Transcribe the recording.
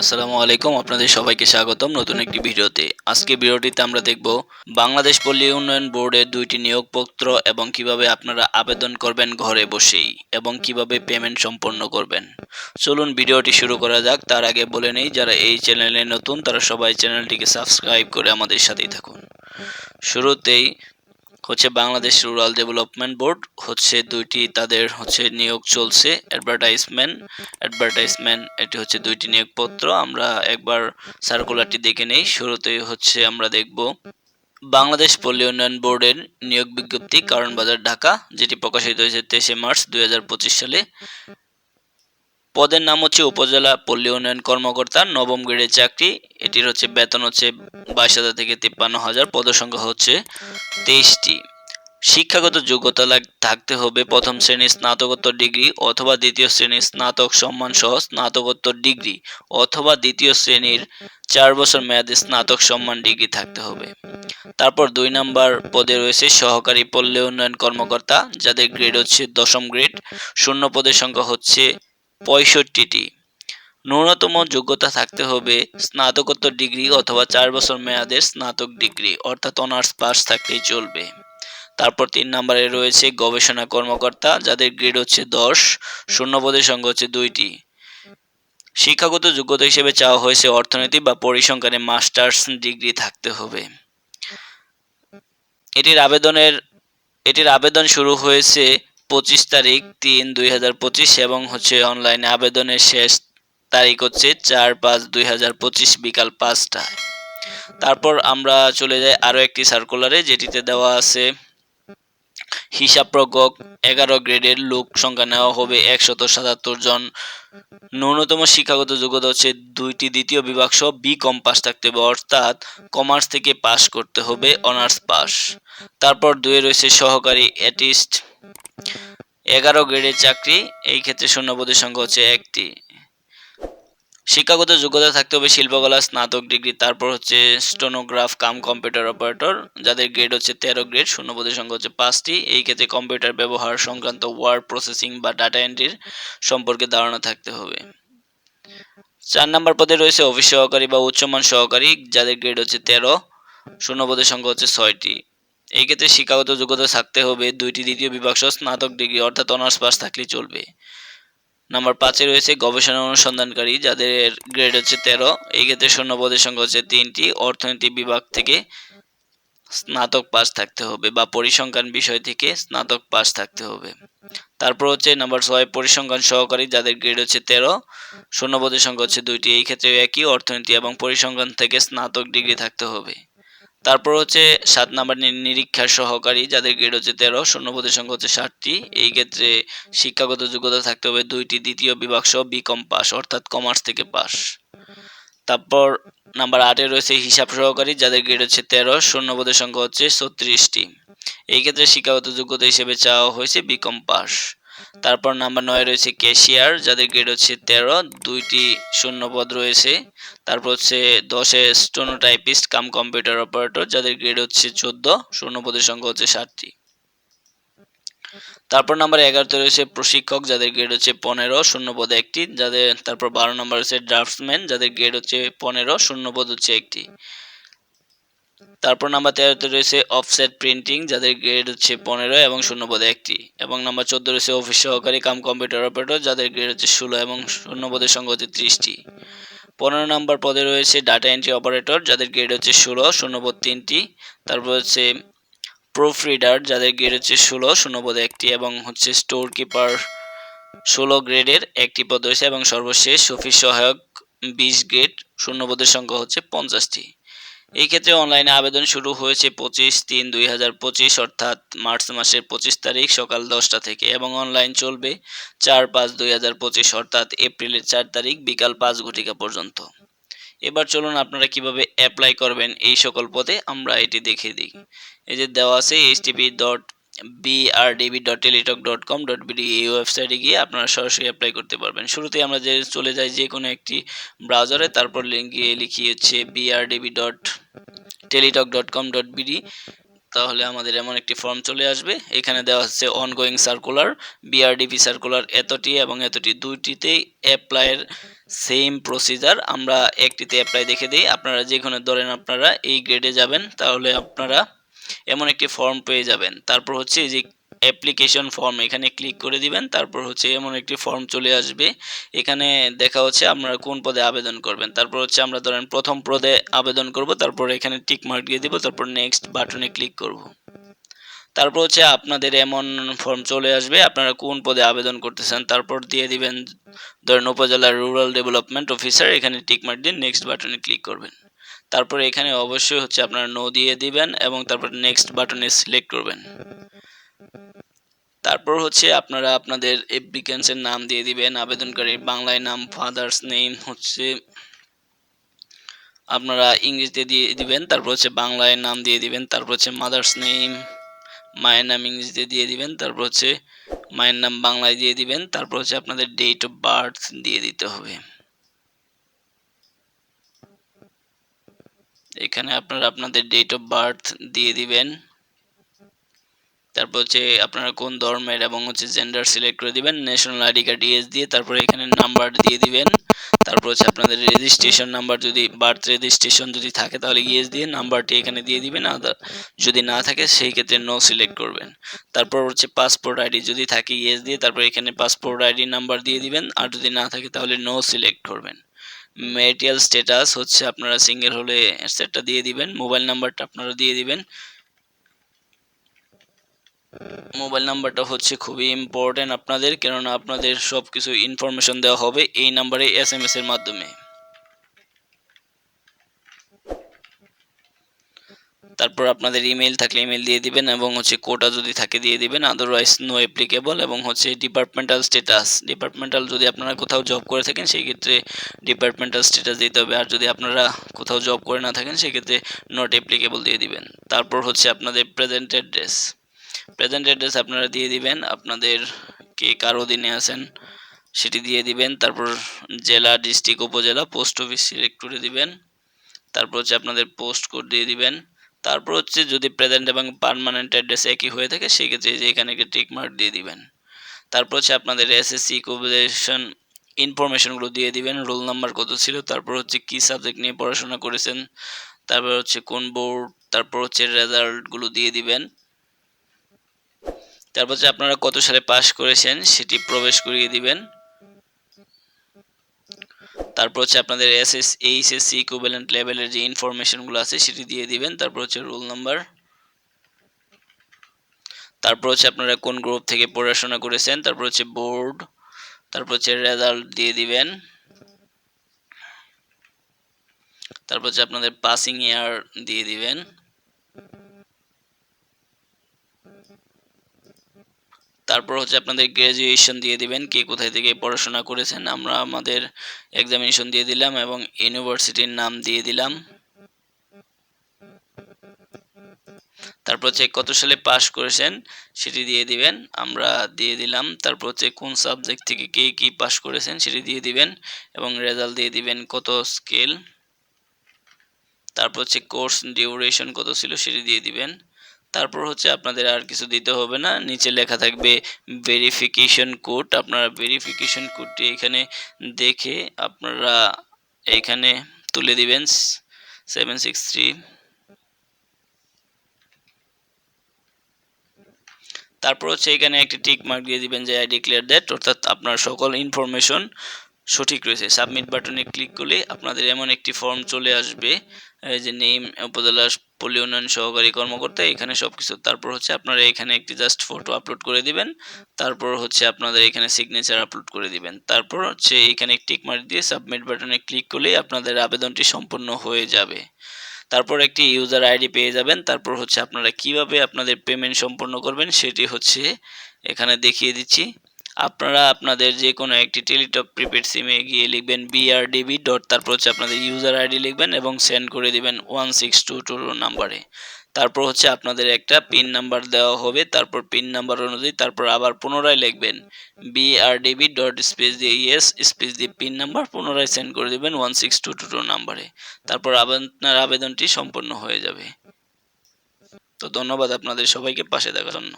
আসসালামু আলাইকুম, আপনাদের সবাইকে স্বাগতম নতুন একটি ভিডিওতে। আজকে ভিডিওটিতে আমরা দেখব বাংলাদেশ পল্লী উন্নয়ন বোর্ডের দুইটি নিয়োগপত্র এবং কীভাবে আপনারা আবেদন করবেন ঘরে বসেই এবং কীভাবে পেমেন্ট সম্পন্ন করবেন। চলুন ভিডিওটি শুরু করা যাক। তার আগে বলে নেই, যারা এই চ্যানেলে নতুন, তারা সবাই চ্যানেলটিকে সাবস্ক্রাইব করে আমাদের সাথেই থাকুন। শুরুতেই হচ্ছে বাংলাদেশ রুরাল ডেভেলপমেন্ট বোর্ড হচ্ছে দুইটি তাদের হচ্ছে নিয়োগ চলছে অ্যাডভার্টাইজমেন্ট অ্যাডভার্টাইজমেন্ট এটি হচ্ছে দুইটি নিয়োগপত্র। আমরা একবার সার্কুলারটি দেখে নেই, শুরুতেই হচ্ছে আমরা দেখব বাংলাদেশ পল্লী উন্নয়ন বোর্ডের নিয়োগ বিজ্ঞপ্তি কারণ বাজার ঢাকা, যেটি প্রকাশিত হয়েছে তেইশে মার্চ দুই হাজার পঁচিশ সালে। পদের নাম হচ্ছে উপজেলা পল্লী উন্নয়ন কর্মকর্তা, নবম গ্রেডের চাকরি। এটির হচ্ছে বেতন হচ্ছে বাইশ হাজার থেকে তিপ্পান্ন হাজার পদসংখ্যা হচ্ছে তেইশটি। শিক্ষাগত যোগ্যতা থাকতে হবে প্রথম শ্রেণির স্নাতকোত্তর ডিগ্রি অথবা দ্বিতীয় শ্রেণির স্নাতক সম্মান সহ স্নাতকোত্তর ডিগ্রি অথবা দ্বিতীয় শ্রেণির চার বছর মেয়াদে স্নাতক সম্মান ডিগ্রি থাকতে হবে। তারপর দুই নাম্বার পদে রয়েছে সহকারী পল্লী উন্নয়ন কর্মকর্তা, যাদের গ্রেড হচ্ছে দশম গ্রেড। শূন্য পদের সংখ্যা হচ্ছে পঁয়ষট্টিটি। ন্যূনতম যোগ্যতা থাকতে হবে স্নাতকোত্তর ডিগ্রি অথবা চার বছর মেয়াদের স্নাতক ডিগ্রি, অর্থাৎ অনার্স পাস থাকলেই চলবে। তারপর তিন নম্বরে রয়েছে গবেষণা কর্মকর্তা, যাদের গ্রেড হচ্ছে দশ শূন্য পদের সংখ্যা হচ্ছে দুইটি। শিক্ষাগত যোগ্যতা হিসেবে চাওয়া হয়েছে অর্থনীতি বা পরিসংখ্যানে মাস্টার্স ডিগ্রি থাকতে হবে। এটির আবেদনের, এটির আবেদন শুরু হয়েছে পঁচিশ তারিখ তিন দুই হাজার পঁচিশ এবং হচ্ছে অনলাইনে আবেদনের শেষ তারিখ হচ্ছে চার পাঁচ দুই হাজার পঁচিশ বিকাল পাঁচটায়। তারপর আমরা চলে যাই আরও একটি সার্কুলারে যেটিতে দেওয়া আছে হিসাবরক্ষক এগারো গ্রেডের লোক সংখ্যা নেওয়া হবে একশত সাতাত্তর জন। ন্যূনতম শিক্ষাগত যোগ্যতা হচ্ছে দুইটি দ্বিতীয় বিভাগ সহ বি কম পাস থাকতে হবে, অর্থাৎ কমার্স থেকে পাস করতে হবে অনার্স পাস তারপর দুয়ে রয়েছে সহকারী অ্যাটিস্ট এগারো গ্রেডের চাকরি, এই ক্ষেত্রে শূন্যপদের সংখ্যা হচ্ছে একটি। শিক্ষাগত যোগ্যতা থাকতে হবে শিল্পকলা, স্নাতক ডিগ্রি, তারপর হচ্ছে স্টোনোগ্রাফ, কাম কম্পিউটার অপারেটর, যাদের গ্রেড হচ্ছে তেরো গ্রেড শূন্যপদের সংখ্যা হচ্ছে পাঁচটি। এই ক্ষেত্রে কম্পিউটার ব্যবহার সংক্রান্ত ওয়ার্ড প্রসেসিং বা ডাটা এন্ট্রির সম্পর্কে ধারণা থাকতে হবে। চার নম্বর পদে রয়েছে অফিস সহকারী বা উচ্চমান সহকারী, যাদের গ্রেড হচ্ছে তেরো শূন্যপদের সংখ্যা হচ্ছে ছয়টি। এই ক্ষেত্রে শিক্ষাগত যোগ্যতা থাকতে হবে, দুইটি দ্বিতীয় বিভাগ সহ স্নাতক ডিগ্রি, অর্থাৎ অনার্স পাস থাকলে চলবে। নাম্বার পাঁচে রয়েছে গবেষণা অনুসন্ধানকারী, যাদের গ্রেড হচ্ছে তেরো। এই ক্ষেত্রে শূন্য পদের সংখ্যা হচ্ছে তিনটি। অর্থনীতি বিভাগ থেকে স্নাতক পাস থাকতে হবে বা পরিসংখ্যান বিষয় থেকে স্নাতক পাস থাকতে হবে। তারপর হচ্ছে নাম্বার ছয়, পরিসংখ্যান সহকারী, যাদের গ্রেড হচ্ছে তেরো। শূন্য পদের সংখ্যা হচ্ছে দুইটি। এই ক্ষেত্রে একই অর্থনীতি এবং পরিসংখ্যান থেকে স্নাতক ডিগ্রি থাকতে হবে। তারপর হচ্ছে সাত নাম্বার নিরীক্ষা সহকারী, যাদের গ্রেড হচ্ছে তেরো শূন্যপদের সংখ্যা হচ্ছে ষাটটি। এই ক্ষেত্রে শিক্ষাগত যোগ্যতা থাকতে হবে দুইটি, দ্বিতীয় বিভাগ সহ বিকম পাস, অর্থাৎ কমার্স থেকে পাস। তারপর নাম্বার আটে রয়েছে হিসাব সহকারী, যাদের গ্রেড হচ্ছে তেরো শূন্য পদের সংখ্যা হচ্ছে ছত্রিশটি। এই ক্ষেত্রে শিক্ষাগত যোগ্যতা হিসেবে চাওয়া হয়েছে বিকম পাস। তারপর নাম্বার নয় রয়েছে ক্যাশিয়ার যাদের গ্রেড হচ্ছে তেরো, দুইটি শূন্য পদ রয়েছে। তারপর হচ্ছে দশে স্টোনোটাইপিস্ট কাম কম্পিউটার অপারেটর যাদের গ্রেড হচ্ছে চোদ্দ, শূন্য পদের সংখ্যা হচ্ছে ষাটটি। তারপর নাম্বার এগারোতে রয়েছে প্রশিক্ষক, যাদের গ্রেড হচ্ছে পনেরো, শূন্য পদে একটি, যাদের, তারপর বারো নম্বর হচ্ছে ড্রাফটসম্যান যাদের গ্রেড হচ্ছে পনেরো, শূন্য পদ হচ্ছে একটি। তারপর নাম্বার তেরোতে রয়েছে অফসেট প্রিন্টিং যাদের গ্রেড হচ্ছে পনেরো এবং শূন্য পদে একটি। এবং নাম্বার চোদ্দ রয়েছে অফিস সহকারী কাম কম্পিউটার অপারেটর যাদের গ্রেড হচ্ছে ষোলো এবং শূন্য পদের সংখ্যা হচ্ছে ত্রিশটি। পনেরো নম্বর পদে রয়েছে ডাটা এন্ট্রি অপারেটর যাদের গ্রেড হচ্ছে ষোলো, শূন্যপদ তিনটি। তারপর হচ্ছে প্রুফ রিডার যাদের গ্রেড হচ্ছে ষোলো, শূন্যপদে একটি এবং হচ্ছে স্টোর কিপার ষোলো গ্রেডের একটি পদ রয়েছে এবং সর্বশেষ অফিস সহায়ক বিশ গ্রেড, শূন্যপদের সংখ্যা হচ্ছে পঞ্চাশটি। এই ক্ষেত্রে অনলাইনে আবেদন শুরু হয়েছে পঁচিশ তিন দুই হাজার পঁচিশ, অর্থাৎ মার্চ মাসের পঁচিশ তারিখ সকাল দশটা থেকে এবং অনলাইন চলবে চার পাঁচ দুই হাজার পঁচিশ, অর্থাৎ এপ্রিলের চার তারিখ বিকাল পাঁচ ঘটিকা পর্যন্ত। এবার চলুন আপনারা কীভাবে অ্যাপ্লাই করবেন এই সকল পদে আমরা এটি দেখে দিই। এই যে দেওয়া আছে H HTTP dot BRDB dot Teletalk dot com dot BD এই ওয়েবসাইটে গিয়ে আপনারা সরাসরি অ্যাপ্লাই করতে পারবেন। শুরুতে আমরা যে চলে যাই যে কোনো একটি ব্রাউজারে তারপর লিঙ্ক গিয়ে লিখি হচ্ছে BRDB dot Teletalk dot com dot BD, তাহলে আমাদের এমন একটি ফর্ম চলে আসবে। এখানে দেওয়া হচ্ছে অনগোয়িং সার্কুলার বিআরডিপি সার্কুলার এতটি এবং এতটি। দুইটিতেই অ্যাপ্লাইয়ের সেম প্রসিজার আমরা একটিতে অ্যাপ্লাই দেখে দিই। আপনারা যেখানে ধরেন আপনারা এই গ্রেডে যাবেন, তাহলে আপনারা এমন একটি ফর্ম পেয়ে যাবেন। তারপর হচ্ছে এই যে অ্যাপ্লিকেশন ফর্ম এখানে ক্লিক করে দিবেন, তারপর হচ্ছে এমন একটি ফর্ম চলে আসবে। এখানে দেখা হচ্ছে আপনারা কোন পদে আবেদন করবেন। তারপর হচ্ছে আমরা ধরেন প্রথম পদে আবেদন করব, তারপর এখানে টিক মার্ক দিয়ে দিব, তারপর নেক্সট বাটনে ক্লিক করব। তারপর হচ্ছে আপনাদের এমন ফর্ম চলে আসবে, আপনারা কোন পদে আবেদন করতেছেন, তারপর দিয়ে দিবেন ধরেন উপজেলার রুরাল ডেভেলপমেন্ট অফিসার এখানে টিক মার্ক দিয়ে নেক্সট বাটনে ক্লিক করবেন। তারপর এখানে অবশ্যই হচ্ছে আপনারা নো দিয়ে দিবেন এবং তারপর নেক্সট বাটনে সিলেক্ট করবেন। তারপর হচ্ছে আপনারা আপনাদের অ্যাপ্লিকেন্সের নাম দিয়ে দিবেন, আবেদনকারীর বাংলায় নাম ফাদার্স নেম হচ্ছে, আপনারা ইংরেজিতে দিয়ে দিবেন, তারপর হচ্ছে বাংলায় নাম দিয়ে দিবেন, তারপর হচ্ছে মাদার্স নেম মায়ের নাম ইংরেজিতে দিয়ে দিবেন, তারপর হচ্ছে মায়ের নাম বাংলায় দিয়ে দিবেন, তারপর হচ্ছে আপনাদের ডেট অফ বার্থ দিয়ে দিতে হবে। এখানে আপনারা আপনাদের ডেট অফ বার্থ দিয়ে দিবেন। তারপর হচ্ছে আপনারা কোন ধর্মের এবং হচ্ছে জেন্ডার সিলেক্ট করে দিবেন ন্যাশনাল আইডি কার্ড ইএস দিয়ে তারপরে এখানে নাম্বার দিয়ে দিবেন। তারপর হচ্ছে আপনাদের রেজিস্ট্রেশন নাম্বার যদি বার্থ রেজিস্ট্রেশন যদি থাকে তাহলে ইএস দিয়ে নাম্বারটি এখানে দিয়ে দিবেন। আদার যদি না থাকে সেই ক্ষেত্রে নো সিলেক্ট করবেন। তারপর হচ্ছে পাসপোর্ট আইডি যদি থাকে ইএস দিয়ে তারপর এখানে পাসপোর্ট আইডি নাম্বার দিয়ে দিবেন। আর যদি না থাকে তাহলে নো সিলেক্ট করবেন। ম্যারিটাল স্ট্যাটাস হচ্ছে আপনারা সিঙ্গেল হলে সেটটা দিয়ে দিবেন। মোবাইল নাম্বারটা আপনারা দিয়ে দিবেন। মোবাইল নাম্বারটা হচ্ছে খুবই ইম্পর্টেন্ট আপনাদের, কেননা আপনাদের সব কিছু ইনফরমেশন দেওয়া হবে এই নাম্বারে এস এম এস এর মাধ্যমে। তারপর আপনাদের ইমেল থাকলে ইমেল দিয়ে দিবেন এবং হচ্ছে কোটা যদি থাকে দিয়ে দিবেন আদারওয়াইজ নো অ্যাপ্লিকেবল এবং হচ্ছে ডিপার্টমেন্টাল স্ট্যাটাস ডিপার্টমেন্টাল যদি আপনারা কোথাও জব করে থাকেন, সেই ক্ষেত্রে ডিপার্টমেন্টাল স্ট্যাটাস দিতে হবে। আর যদি আপনারা কোথাও জব করে না থাকেন, সেই ক্ষেত্রে নট অ্যাপ্লিকেবল দিয়ে দিবেন। তারপর হচ্ছে আপনাদের প্রেজেন্ট অ্যাড্রেস প্রেজেন্ট অ্যাড্রেস আপনারা দিয়ে দিবেন, আপনাদের কে কার অধীনে আছেন সেটি দিয়ে দিবেন, তারপর জেলা ডিস্ট্রিক্ট উপজেলা পোস্ট অফিস সিলেক্ট করে দিবেন, তারপর হচ্ছে আপনাদের পোস্ট কোড দিয়ে দিবেন, তারপর হচ্ছে যদি প্রেজেন্ট এবং পারমানেন্ট অ্যাড্রেস একই হয়ে থাকে, সেক্ষেত্রে যে এখানে একটা টিক মার্ক দিয়ে দিবেন। তারপর হচ্ছে আপনাদের এসএসসি কোভিলেশন ইনফরমেশনগুলো দিয়ে দিবেন রোল নাম্বার কত ছিল, তারপর হচ্ছে কি সাবজেক্ট নিয়ে পড়াশোনা করেছেন, তারপর হচ্ছে কোন বোর্ড তারপর হচ্ছে রেজাল্টগুলো দিয়ে দিবেন তারপর হচ্ছে আপনারা কত সালে পাস করেছেন সেটি প্রবেশ করিয়ে দিবেন। তারপর হচ্ছে আপনাদের এস এস এইচএসসি ইকুইভ্যালেন্ট লেভেলের যে ইনফরমেশনগুলো আছে সেটি দিয়ে দিবেন। তারপর হচ্ছে রোল নাম্বার তারপর হচ্ছে আপনারা কোন গ্রুপ থেকে পড়াশোনা করেছেন, তারপর হচ্ছে বোর্ড তারপর হচ্ছে রেজাল্ট দিয়ে দিবেন। তারপর হচ্ছে আপনাদের পাসিং ইয়ার দিয়ে দিবেন। তারপর হচ্ছে আপনাদের গ্র্যাজুয়েশন দিয়ে দিবেন, কে কোথায় থেকে পড়াশোনা করেছেন, আমরা আমাদের এক্সামিনেশন দিয়ে দিলাম এবং ইউনিভার্সিটির নাম দিয়ে দিলাম। তারপর হচ্ছে কত সালে পাস করেছেন, সেটি দিয়ে দিবেন, আমরা দিয়ে দিলাম। তারপর হচ্ছে কোন সাবজেক্ট থেকে কে কি পাস করেছেন, সেটি দিয়ে দিবেন এবং রেজাল্ট দিয়ে দিবেন কত স্কেল তারপর হচ্ছে কোর্স ডিউরেশন কত ছিল, সেটি দিয়ে দিবেন। তারপর হচ্ছে আপনাদের আর কিছু দিতে হবে না। নিচে লেখা থাকবে ভেরিফিকেশন কোড আপনারা ভেরিফিকেশন কোডটি এখানে দেখে আপনারা এখানে তুলে দিবেন। সেভেন সিক্স থ্রি তারপর হচ্ছে এখানে একটি টিক মার্ক দিয়ে দিবেন যে আই ডিক্লেয়ার দ্যাট অর্থাৎ আপনার সকল ইনফরমেশন সঠিক রয়েছে। সাবমিট বাটনে ক্লিক করলে আপনাদের এমন একটি ফর্ম চলে আসবে। যে নেম উপজেলা পল্লী উন্নয়ন সহকারী কর্মকর্তা, এখানে সব কিছু তারপর হচ্ছে আপনারা এখানে একটি জাস্ট ফটো আপলোড করে দিবেন। তারপর হচ্ছে আপনাদের এখানে সিগনেচার আপলোড করে দিবেন। তারপর হচ্ছে এখানে টিক মার্ক দিয়ে সাবমিট বাটনে ক্লিক করলেই আপনাদের আবেদনটি সম্পূর্ণ হয়ে যাবে। তারপর একটি ইউজার আইডি পেয়ে যাবেন। তারপর হচ্ছে আপনারা কীভাবে আপনাদের পেমেন্ট সম্পন্ন করবেন সেটি হচ্ছে এখানে দেখিয়ে দিচ্ছি। আপনারা আপনাদের যে কোনো একটি টেলিটক প্রিপেড সিমে গিয়ে লিখবেন বিআরডিবি ডট তারপর হচ্ছে আপনাদের ইউজার আইডি লিখবেন এবং সেন্ড করে দিবেন ওয়ান সিক্স টু টু নাম্বারে তারপর হচ্ছে আপনাদের একটা পিন নাম্বার দেওয়া হবে, তারপর পিন নাম্বার অনুযায়ী তারপর আবার পুনরায় লিখবেন বিআরডিবি ডট স্পেস দিয়ে ইয়েস স্পেস দিয়ে পিন নাম্বার পুনরায় সেন্ড করে দেবেন one six two two two নাম্বারে তারপর আপনার আবেদনটি সম্পন্ন হয়ে যাবে। তো ধন্যবাদ আপনাদের সবাইকে পাশে দেখার জন্য।